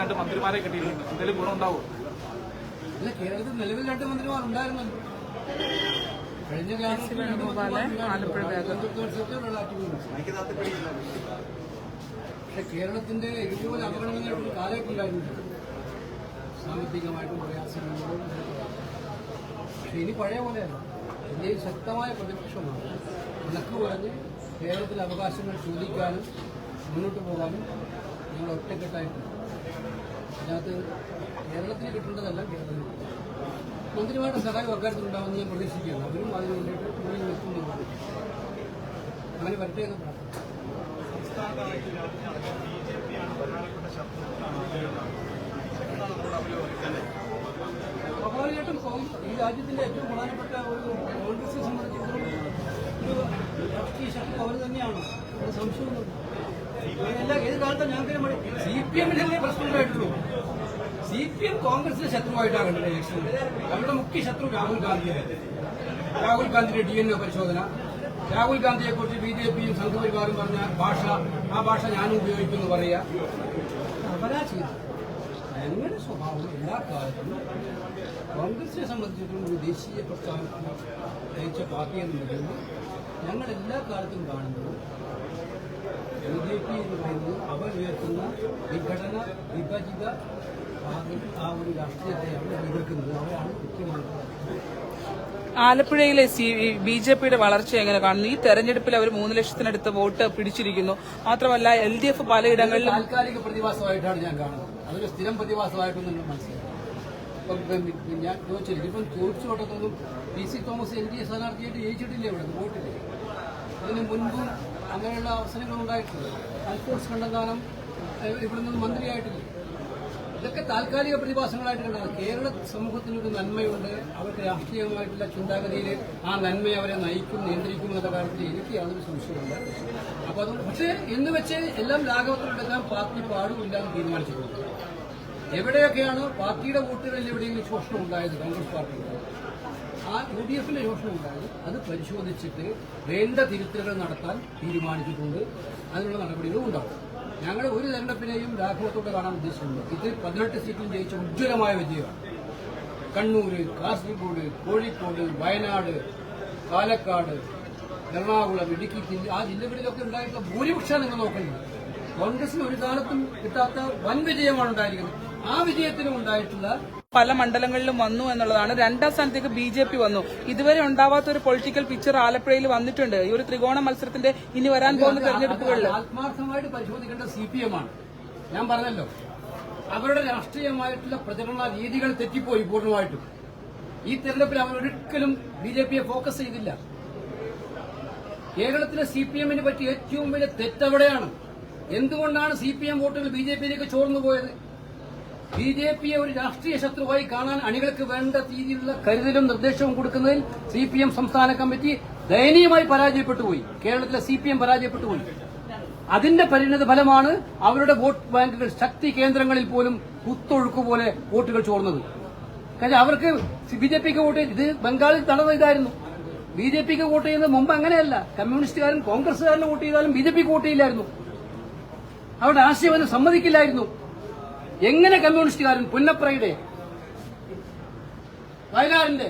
രണ്ട് മന്ത്രിമാരെ കിട്ടിയിട്ടുണ്ട്. എന്തെങ്കിലും ഗുണം ഉണ്ടാവും അല്ല കേരളത്തിൽ നിലവിൽ രണ്ട് മന്ത്രിമാർ ഉണ്ടായിരുന്നു. കഴിഞ്ഞ ക്ലാസ്സിൽ രണ്ട് ആലപ്പുഴ വേഗം. പക്ഷെ കേരളത്തിന്റെ ഇതുപോലെ അപകടങ്ങളായിട്ട് കാലമൊക്കെ ഉണ്ടായിരുന്നു സാമ്പത്തികമായിട്ടും പ്രയാസങ്ങളോടും പക്ഷെ ഇനി പഴയ പോലെയല്ല. ഇന്ത്യയിൽ ശക്തമായ പ്രതിപക്ഷമാണ്. വിലക്ക് പറഞ്ഞ് കേരളത്തിലെ അവകാശങ്ങൾ ചോദിക്കാനും മുന്നോട്ട് പോകാനും ഞങ്ങൾ ഒറ്റക്കെട്ടായിട്ടുണ്ട്. അതിനകത്ത് കേരളത്തിന് കിട്ടേണ്ടതല്ല കേരളത്തിൽ മന്ത്രിമാരുടെ സഹായം അക്കാര്യത്തിലുണ്ടാവുമെന്ന് ഞാൻ പ്രതീക്ഷിക്കുകയാണ്. അവരും അതിന് വേണ്ടിയിട്ട് മുന്നിൽ നിൽക്കുന്നുണ്ട് അങ്ങനെ വരട്ടെ എന്ന് പ്രാർത്ഥിക്കുന്നു. സ്വാഭാവികമായിട്ടും കോൺഗ്രസ് ഈ രാജ്യത്തിന്റെ ഏറ്റവും പ്രധാനപ്പെട്ട ഒരു കോൺഗ്രസിനെ സംബന്ധിച്ചിടത്തോളം ഒരു രാഷ്ട്രീയ ശക്തി അവർ തന്നെയാണ്. സംശയമൊന്നും എല്ലാ ഏത് കാലത്തും ഞങ്ങൾക്ക് സി പി എമ്മിന്റെ പ്രശ്നങ്ങളായിട്ടുള്ളൂ സി പി എം കോൺഗ്രസിന്റെ ശത്രുവായിട്ടാണ് കണ്ടത് ഇലക്ഷനിൽ നമ്മുടെ മുഖ്യ ശത്രു രാഹുൽ ഗാന്ധിയായിരുന്നു രാഹുൽ ഗാന്ധിയുടെ ഡി എൻ എ പരിശോധന. രാഹുൽ ഗാന്ധിയെ കുറിച്ച് ബി ജെ പിയും സംഘപരിവാറും പറഞ്ഞ ഭാഷ ആ ഭാഷ ഞാനും ഉപയോഗിക്കുന്നു പറയുക. അവരാ ചെയ്തത് ഞങ്ങളുടെ സ്വഭാവം? എല്ലാ കാലത്തും കോൺഗ്രസിനെ സംബന്ധിച്ചിടത്തോളം ഒരു ദേശീയ പ്രസ്ഥാനം നയിച്ച പാർട്ടി എന്ന് പറയുമ്പോൾ ഞങ്ങൾ എല്ലാ കാലത്തും കാണുന്നത് ബി ജെ എന്ന് പറയുന്നത് അവർ ഉയർത്തുന്ന വിഘടന വിഭജിത ആ- ഒരു രാഷ്ട്രീയത്തെയാണ് എതിർക്കുന്നത്. അവരാണ് മുഖ്യമായിട്ട് ആലപ്പുഴയിലെ സി ബി ജെ പിയുടെ വളർച്ച എങ്ങനെ കാണുന്നു? ഈ തെരഞ്ഞെടുപ്പിൽ അവർ മൂന്ന് ലക്ഷത്തിനടുത്ത് വോട്ട് പിടിച്ചിരിക്കുന്നു. മാത്രമല്ല എൽ ഡി എഫ് പലയിടങ്ങളിലും താൽക്കാലിക പ്രതിഭാസമായിട്ടാണ് ഞാൻ കാണുന്നത്. അതൊരു സ്ഥിരം പ്രതിഭാസമായിട്ടൊന്നും നിങ്ങൾ മനസ്സിലാക്കും ഇപ്പം ഇപ്പം ഞാൻ ചോദിച്ചില്ല. ഇപ്പം ചോദിച്ചോട്ടത്തൊന്നും P C Thomas N D A സ്ഥാനാർത്ഥിയായിട്ട് ജയിച്ചിട്ടില്ല ഇവിടെ വോട്ടില്ല. അതിന് മുൻപും അങ്ങനെയുള്ള അവസരങ്ങൾ ഉണ്ടായിട്ടുണ്ട്. അൽഫോൺസ് കണ്ടന്താനം ഇവിടെ നിന്ന് മന്ത്രിയായിട്ടില്ല. ഇതൊക്കെ താൽക്കാലിക പ്രതിഭാസങ്ങളായിട്ട് കണ്ടത് കേരള സമൂഹത്തിന് ഒരു നന്മയുണ്ട്. അവർക്ക് രാഷ്ട്രീയമായിട്ടുള്ള ചിന്താഗതിയിൽ ആ നന്മയെ അവരെ നയിക്കും നിയന്ത്രിക്കും എന്നുള്ള കാര്യത്തിൽ എനിക്ക് യാതൊരു സംശയമില്ല അപ്പോൾ അതുകൊണ്ട് പക്ഷേ എന്ന് വെച്ച് എല്ലാം ലാഘവത്തിലെടുക്കാൻ പാർട്ടി പാടുമില്ല എന്ന് തീരുമാനിച്ചിട്ടുണ്ട്. എവിടെയൊക്കെയാണ് പാർട്ടിയുടെ വോട്ടുകളിൽ എവിടെയെങ്കിലും ശോഷണം ഉണ്ടായത് കോൺഗ്രസ് പാർട്ടിയുടെ. ആ യു ഡി എഫിന്റെ ശോഷണം ഉണ്ടായത് അത് പരിശോധിച്ചിട്ട് വേണ്ട തിരുത്തലുകൾ നടത്താൻ തീരുമാനിച്ചിട്ടുണ്ട്. അതിനുള്ള നടപടികളും ഉണ്ടാവും. ഞങ്ങൾ ഒരു തെരഞ്ഞെടുപ്പിനെയും രാഘവത്തോടെ കാണാൻ ഉദ്ദേശിച്ചിട്ടുണ്ട്. ഇത് പതിനെട്ട് സീറ്റിൽ ജയിച്ച ഉജ്ജ്വലമായ വിജയമാണ്. കണ്ണൂര് കാസർഗോഡ് കോഴിക്കോട് വയനാട് പാലക്കാട് എറണാകുളം ഇടുക്കി ജില്ല ആ ജില്ലകളിലൊക്കെ ഉണ്ടായിട്ടുള്ള ഭൂരിപക്ഷം നിങ്ങൾ നോക്കുന്നത് കോൺഗ്രസിന് ഒരു കാലത്തും കിട്ടാത്ത വൻ വിജയമാണ് ഉണ്ടായിരിക്കുന്നത്. ആ വിജയത്തിനും ഉണ്ടായിട്ടുള്ള പല മണ്ഡലങ്ങളിലും വന്നു എന്നുള്ളതാണ്. രണ്ടാം സ്ഥാനത്തേക്ക് ബി ജെ പി വന്നു. ഇതുവരെ ഉണ്ടാവാത്ത ഒരു പൊളിറ്റിക്കൽ പിക്ചർ ആലപ്പുഴയിൽ വന്നിട്ടുണ്ട്. ഈ ഒരു ത്രികോണ മത്സരത്തിന്റെ ഇനി വരാൻ പോകുന്ന തെരഞ്ഞെടുപ്പുകളിൽ ആത്മാർത്ഥമായിട്ട് പരിശോധിക്കേണ്ട സി പി എം ആണ്. ഞാൻ പറഞ്ഞല്ലോ. അവരുടെ രാഷ്ട്രീയമായിട്ടുള്ള പ്രചരണ രീതികൾ തെറ്റിപ്പോയി പൂർണമായിട്ടും. ഈ തെരഞ്ഞെടുപ്പിൽ അവർ ഒരിക്കലും ബി ജെ പിയെ ഫോക്കസ് ചെയ്തില്ല. കേരളത്തിലെ സി പി എമ്മിനെ പറ്റി ഏറ്റവും വലിയ തെറ്റവിടെയാണ്. എന്തുകൊണ്ടാണ് സി പി എം വോട്ടുകൾ ബി ജെ പിയിലേക്ക് ചോർന്നു പോയത് ബി ജെ പിയെ ഒരു രാഷ്ട്രീയ ശത്രുവായി കാണാൻ അണികൾക്ക് വേണ്ട രീതിയിലുള്ള കരുതലും നിർദ്ദേശവും കൊടുക്കുന്നതിൽ സി പി എം സംസ്ഥാന കമ്മിറ്റി ദയനീയമായി പരാജയപ്പെട്ടുപോയി. കേരളത്തിലെ സി പി എം പരാജയപ്പെട്ടുപോയി. അതിന്റെ പരിണിത ഫലമാണ് അവരുടെ വോട്ട് ബാങ്കുകൾ ശക്തി കേന്ദ്രങ്ങളിൽ പോലും കുത്തൊഴുക്ക് പോലെ വോട്ടുകൾ ചോർന്നത്. കാര്യം അവർക്ക് ബി ജെ പിക്ക് വോട്ട് ഇത് ബംഗാളിൽ നടന്ന ഇതായിരുന്നു. ബി ജെ പിക്ക് വോട്ട് ചെയ്യുന്നത് മുമ്പ് അങ്ങനെയല്ല. കമ്മ്യൂണിസ്റ്റുകാരും കോൺഗ്രസ്സുകാരും വോട്ട് ചെയ്താലും ബി ജെ പിക്ക് വോട്ട് ചെയ്യില്ലായിരുന്നു. അവരുടെ ആശയം സമ്മതിക്കില്ലായിരുന്നു. എങ്ങനെ കമ്മ്യൂണിസ്റ്റുകാരൻ പുന്നപ്രയുടെ? വയനാടിന്റെ.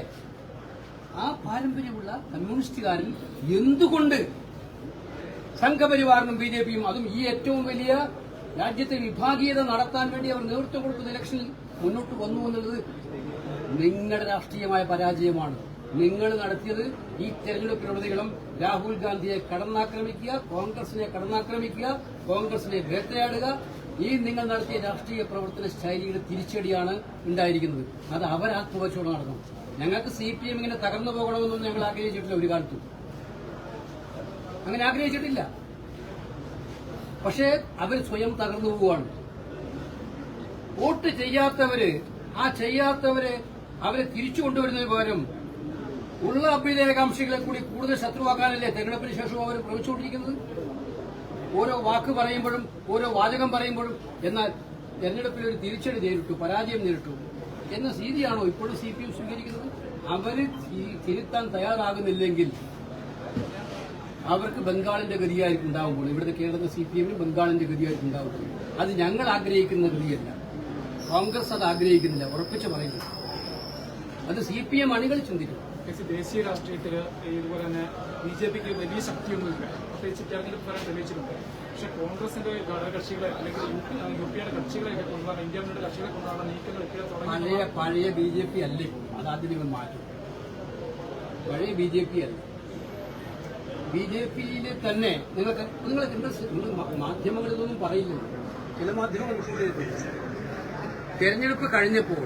ആ പാരമ്പര്യമുള്ള കമ്മ്യൂണിസ്റ്റുകാരൻ എന്തുകൊണ്ട് സംഘപരിവാറിനും ബി ജെ പിയും അതും ഈ ഏറ്റവും വലിയ രാജ്യത്തെ വിഭാഗീയത നടത്താൻ വേണ്ടി അവർ നേതൃത്വം കൊടുക്കുന്ന ഇലക്ഷനിൽ മുന്നോട്ട് വന്നു എന്നുള്ളത് നിങ്ങളുടെ രാഷ്ട്രീയമായ പരാജയമാണ്. നിങ്ങൾ നടത്തിയത് ഈ തെരഞ്ഞെടുപ്പ് പ്രവൃത്തികളും രാഹുൽ ഗാന്ധിയെ കടന്നാക്രമിക്കുക കോൺഗ്രസിനെ കടന്നാക്രമിക്കുക കോൺഗ്രസിനെ വേട്ടയാടുക ഈ നിങ്ങൾ നടത്തിയ രാഷ്ട്രീയ പ്രവർത്തന ശൈലിയുടെ തിരിച്ചടിയാണ് ഉണ്ടായിരിക്കുന്നത്. അത് അവരാത്മവച്ചോടെ നടക്കണം ഞങ്ങൾക്ക് സി പി എം ഇങ്ങനെ തകർന്നു പോകണമെന്നൊന്നും ഞങ്ങൾ ആഗ്രഹിച്ചിട്ടില്ല ഒരു കാലത്തും. അങ്ങനെ ആഗ്രഹിച്ചിട്ടില്ല. പക്ഷേ അവർ സ്വയം തകർന്നു പോവുകയാണ്. വോട്ട് ചെയ്യാത്തവര് ആ ചെയ്യാത്തവര് അവരെ തിരിച്ചു കൊണ്ടുവരുന്നതിന് പകരം ഉള്ള അഭ്യുദയകാംക്ഷികളെ കൂടി കൂടുതൽ ശത്രുവാക്കാനല്ലേ തെരഞ്ഞെടുപ്പിന് ശേഷം അവർ പ്രവചിച്ചുകൊണ്ടിരിക്കുന്നത്? ഓരോ വാക്ക് പറയുമ്പോഴും ഓരോ വാചകം പറയുമ്പോഴും എന്നാൽ തെരഞ്ഞെടുപ്പിൽ ഒരു തിരിച്ചടി നേരിട്ടു പരാജയം നേരിട്ടു. എന്ന സ്ഥിതിയാണോ ഇപ്പോഴും സി പി എം സ്വീകരിക്കുന്നത്? അവർ തിരുത്താൻ തയ്യാറാകുന്നില്ലെങ്കിൽ അവർക്ക് ബംഗാളിന്റെ ഗതിയായിരിക്കും ഉണ്ടാവുമ്പോൾ ഇവിടുത്തെ കേരളത്തിലെ സി പി എമ്മിന് ബംഗാളിന്റെ ഗതിയായിരിക്കും ഉണ്ടാവുമ്പോൾ അത് ഞങ്ങൾ ആഗ്രഹിക്കുന്ന ഗതിയല്ല. കോൺഗ്രസ് അത് ആഗ്രഹിക്കുന്നില്ല ഉറപ്പിച്ച് പറയുന്നു അത് സി പി എം അണികൾ ചിന്തിക്കും പക്ഷേ ദേശീയ രാഷ്ട്രീയത്തിൽ ഇതുപോലെ തന്നെ ബി ജെ പിക്ക് വലിയ ശക്തിയൊന്നുമില്ല. പ്രത്യേകിച്ച് തെരഞ്ഞെടുപ്പ് ഫലം തെളിയിച്ചിട്ടുണ്ട്. പക്ഷെ കോൺഗ്രസിന്റെ ഘടകകക്ഷികളെ അല്ലെങ്കിൽ യു പി യു പി എയുടെ കക്ഷികളെ കൊണ്ടുവന്ന ഇന്ത്യ മുന്നണിയുടെ കക്ഷികളെ കൊണ്ടുവന്ന നീക്കങ്ങൾ ഇപ്പോൾ തുടങ്ങി. പഴയ പഴയ ബി ജെ പി അല്ലേ? അതാദ്യം നിങ്ങൾ മാറ്റും. പഴയ ബി ജെ പി അല്ല? ബി ജെ പിയിലെ തന്നെ നിങ്ങൾക്ക് നിങ്ങൾ നിങ്ങൾ നിങ്ങൾ മാ- മാധ്യമങ്ങൾ ഇതൊന്നും പറയില്ലല്ലോ. ചില മാധ്യമങ്ങൾ തെരഞ്ഞെടുപ്പ് കഴിഞ്ഞപ്പോൾ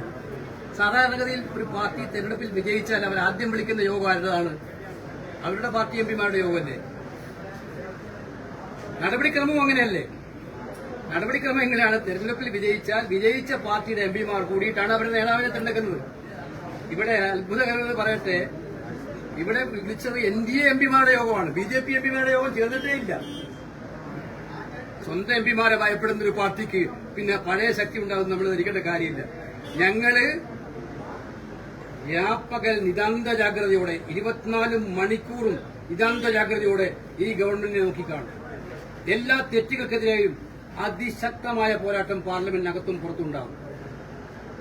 സാധാരണഗതിയിൽ ഒരു പാർട്ടി തെരഞ്ഞെടുപ്പിൽ വിജയിച്ചാൽ അവർ ആദ്യം വിളിക്കുന്ന യോഗം ആരുടേതാണ്? അവരുടെ പാർട്ടി എം പിമാരുടെ യോഗമല്ലേ നടപടിക്രമവും അങ്ങനെയല്ലേ? നടപടിക്രമം എങ്ങനെയാണ്? തെരഞ്ഞെടുപ്പിൽ വിജയിച്ചാൽ വിജയിച്ച പാർട്ടിയുടെ എം പിമാർ കൂടിയിട്ടാണ് അവരുടെ നേതാവിനെ തിരഞ്ഞെടുക്കുന്നത്. ഇവിടെ അത്ഭുതകരമെന്ന് പറയട്ടെ ഇവിടെ വിളിച്ചത് എൻ ഡി എ എം പിമാരുടെ യോഗമാണ്. ബി ജെ പി എം പിമാരുടെ യോഗം ചേർന്നിട്ടേ ഇല്ല. സ്വന്തം എം പിമാരെ ഭയപ്പെടുന്ന ഒരു പാർട്ടിക്ക് പിന്നെ പഴയ ശക്തി ഉണ്ടാവും നമ്മൾ ധരിക്കേണ്ട കാര്യമില്ല. ഞങ്ങൾ വ്യാപകൽ നിതാന്ത ജാഗ്രതയോടെ ഇരുപത്തിനാല് മണിക്കൂറും നിതാന്ത ജാഗ്രതയോടെ ഈ ഗവൺമെന്റിനെ നോക്കിക്കാണും എല്ലാ തെറ്റുകൾക്കെതിരെയും അതിശക്തമായ പോരാട്ടം പാർലമെന്റിനകത്തും പുറത്തുണ്ടാകും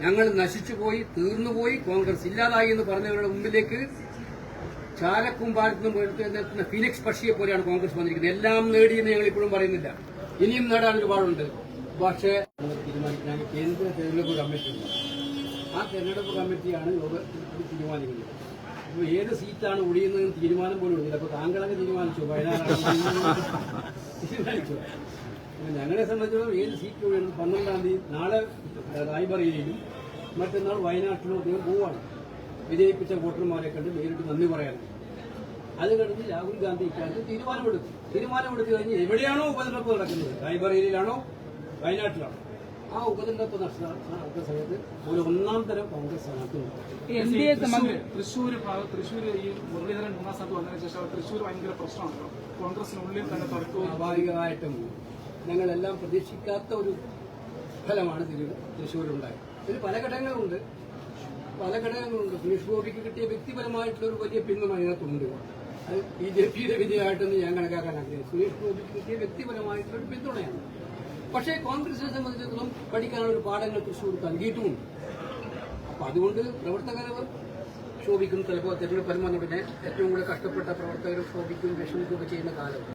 ഞങ്ങൾ നശിച്ചുപോയി തീർന്നുപോയി കോൺഗ്രസ് ഇല്ലാതായി എന്ന് പറഞ്ഞവരുടെ മുമ്പിലേക്ക് ചാലക്കുമ്പാലത്ത് നിന്ന് ഫിനിക്സ് പക്ഷിയെ പോലെയാണ് കോൺഗ്രസ് വന്നിരിക്കുന്നത്. എല്ലാം നേടിയെന്ന് ഞങ്ങൾ ഇപ്പോഴും പറയുന്നില്ല. ഇനിയും നേടാൻ ഒരുപാടുണ്ട്. പക്ഷേ തീരുമാനിക്കാൻ കേന്ദ്ര തെരഞ്ഞെടുപ്പ് ഉണ്ട്. ആ തെരഞ്ഞെടുപ്പ് കമ്മിറ്റിയാണ് ഇത് തീരുമാനിക്കുന്നത്. അപ്പോൾ ഏത് സീറ്റാണ് ഒഴിയുന്നതെന്ന് തീരുമാനം പോലും എടുത്തില്ല അപ്പോൾ താങ്കളങ്ങ് തീരുമാനിച്ചു? വയനാടാണ് തീരുമാനിച്ചു? ഞങ്ങളെ സംബന്ധിച്ചിടത്തോളം ഏത് സീറ്റ് ഒഴിയുന്നത് പന്ത്രണ്ടാം തീയതി നാളെ റായ്ബറയിലും മറ്റന്നാൾ വയനാട്ടിലും അദ്ദേഹം പോവാണ്. വിജയിപ്പിച്ച വോട്ടർമാരെ കണ്ട് നേരിട്ട് നന്ദി പറയാൻ. അത് കഴിഞ്ഞ് രാഹുൽ ഗാന്ധി ഇക്കാര്യത്തിൽ തീരുമാനമെടുക്കും. തീരുമാനമെടുത്തു കഴിഞ്ഞ് എവിടെയാണോ ഉപതെരഞ്ഞെടുപ്പ് നടക്കുന്നത്? റായ്ബറയിലാണോ വയനാട്ടിലാണോ? ആ ഉപതെരഞ്ഞെടുപ്പ് നടത്തുന്ന സമയത്ത് ഒരു ഒന്നാം തരം കോൺഗ്രസ് സ്ഥാനാർത്ഥി തൃശ്ശൂർ തൃശ്ശൂർ ഈ മുരളീധരൻ മൂന്നാം സ്ഥാനത്ത് വന്നതിന് ശേഷം തൃശ്ശൂർ ഭയങ്കര പ്രശ്നമാണല്ലോ. കോൺഗ്രസിനുള്ളിൽ തന്നെ തർക്കവും സ്വാഭാവികമായിട്ടും ഞങ്ങളെല്ലാം പ്രതീക്ഷിക്കാത്ത ഒരു ഫലമാണ് തിരു തൃശ്ശൂരുണ്ടായത് ഇതിൽ പല ഘടകങ്ങളുണ്ട്. പല ഘടകങ്ങളുണ്ട്. സുരേഷ് ഗോപിക്ക് കിട്ടിയ വ്യക്തിപരമായിട്ടുള്ള ഒരു വലിയ പിന്തുണ അതിനകത്തുണ്ട്. അത് ബി ജെ പിയുടെ വിജയമായിട്ടൊന്നും ഞാൻ കണക്കാക്കാൻ ആഗ്രഹിക്കുന്നു. സുരേഷ് ഗോപിക്ക് കിട്ടിയ വ്യക്തിപരമായിട്ടുള്ള ഒരു പിന്തുണയാണ്. പക്ഷേ കോൺഗ്രസിനെ സംബന്ധിച്ചിടത്തോളം പഠിക്കാനുള്ള ഒരു പാഠങ്ങൾ തൃശ്ശൂർ നൽകിയിട്ടുമുണ്ട്. അപ്പൊ അതുകൊണ്ട് പ്രവർത്തകർ ശോഭിക്കും ചിലപ്പോൾ തെരഞ്ഞെടുപ്പ് ഏറ്റവും കൂടുതൽ കഷ്ടപ്പെട്ട പ്രവർത്തകർ ശോഭിക്കും വിഷമിക്കുകയൊക്കെ ചെയ്യുന്ന കാലം.